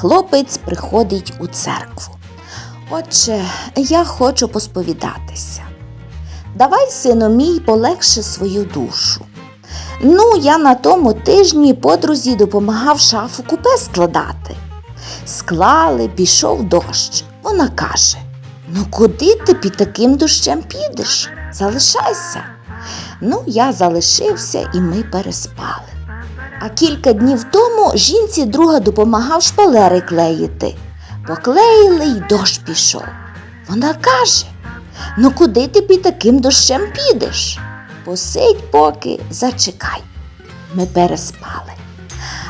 хлопець приходить у церкву. Отче, я хочу посповідатися. Давай, сину мій, полегше свою душу. Ну, я на тому тижні подрузі допомагав шафу купе складати. Склали, пішов дощ. Вона каже: Ну, куди ти під таким дощем підеш? Залишайся. Ну, я залишився і ми переспали. А кілька днів тому жінці друга допомагав шпалери клеїти. Поклеїли й дощ пішов. Вона каже: Ну куди ти під таким дощем підеш? Посидь поки, зачекай. Ми переспали.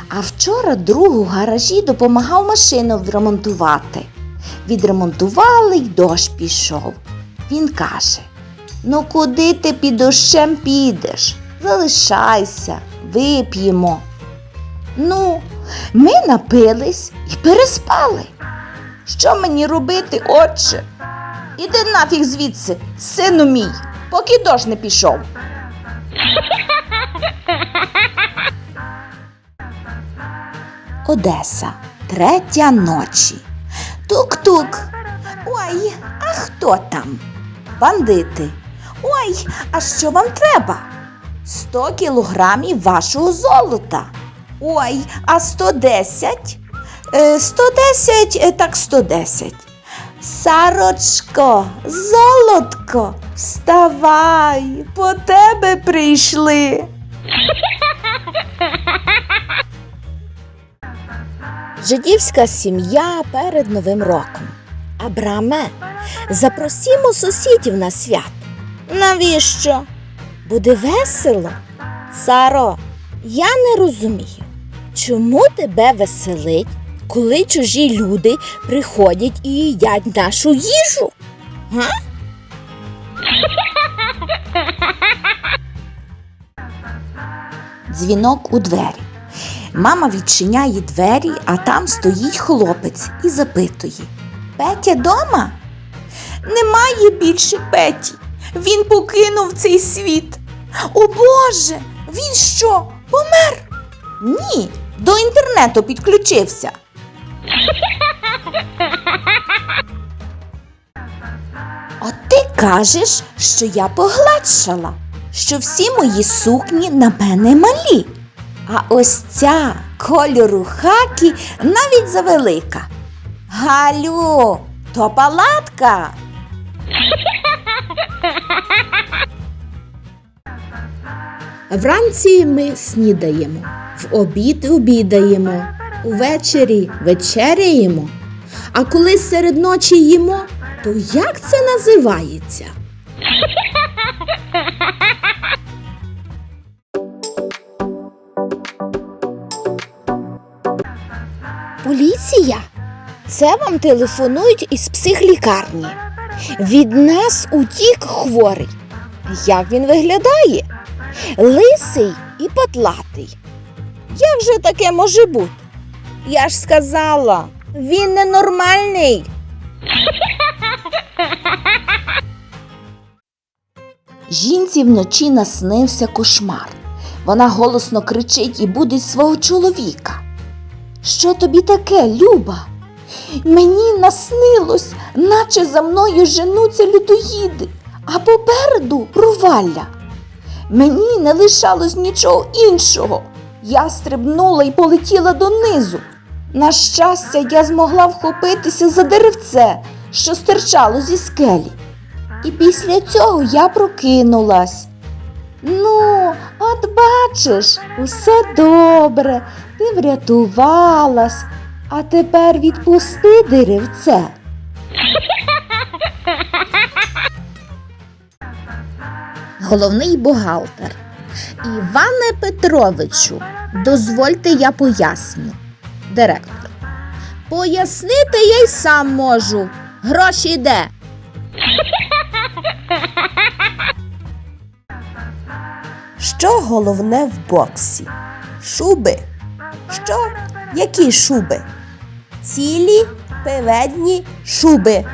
А вчора другу в гаражі допомагав машину відремонтувати. Відремонтували й дощ пішов. Він каже: Ну куди ти під дощем підеш? Залишайся, вип'ємо. Ну, ми напились і переспали. Що мені робити, отче? Іди нафіг звідси, сину мій, поки дощ не пішов. Одеса, третя ночі. Тук-тук. Ой, а хто там? Бандити. Ой, а що вам треба? Сто кілограмів вашого золота. Ой, а 110? Е, 110, е, так 110. Сарочко, золотко, вставай, по тебе прийшли. Жидівська сім'я перед Новим роком. Абраме, запросімо сусідів на свят. Навіщо? Буде весело. Саро, я не розумію, чому тебе веселить, коли чужі люди приходять і їдять нашу їжу? Га? Дзвінок у двері. Мама відчиняє двері, а там стоїть хлопець і запитує: Петя дома? Немає більше Петі. Він покинув цей світ. О Боже, він що, помер? Ні, до інтернету підключився. От ти кажеш, що я погладшала, що всі мої сукні на мене малі. А ось ця кольору хакі навіть завелика. Галю, то палатка. Вранці ми снідаємо, в обід обідаємо, увечері вечеряємо. А коли серед ночі їмо, то як це називається? Поліція? Це вам телефонують із психлікарні. Від нас утік хворий. Як він виглядає? Лисий і потлатий. Як же таке може бути? Я ж сказала, він ненормальний. Жінці вночі наснився кошмар. Вона голосно кричить і будить свого чоловіка. Що тобі таке, Люба? Мені наснилось, наче за мною женуться людоїди, а попереду провалля. Мені не лишалось нічого іншого. Я стрибнула і полетіла донизу. На щастя, я змогла вхопитися за деревце, що стирчало зі скелі. І після цього я прокинулась. Ну, от бачиш, усе добре, ти врятувалась, а тепер відпусти деревце. Головний бухгалтер. Іване Петровичу, дозвольте я поясню. Директор. Пояснити я й сам можу. Гроші де? Що головне в боксі? Шуби. Що? Які шуби? Цілі певедні шуби.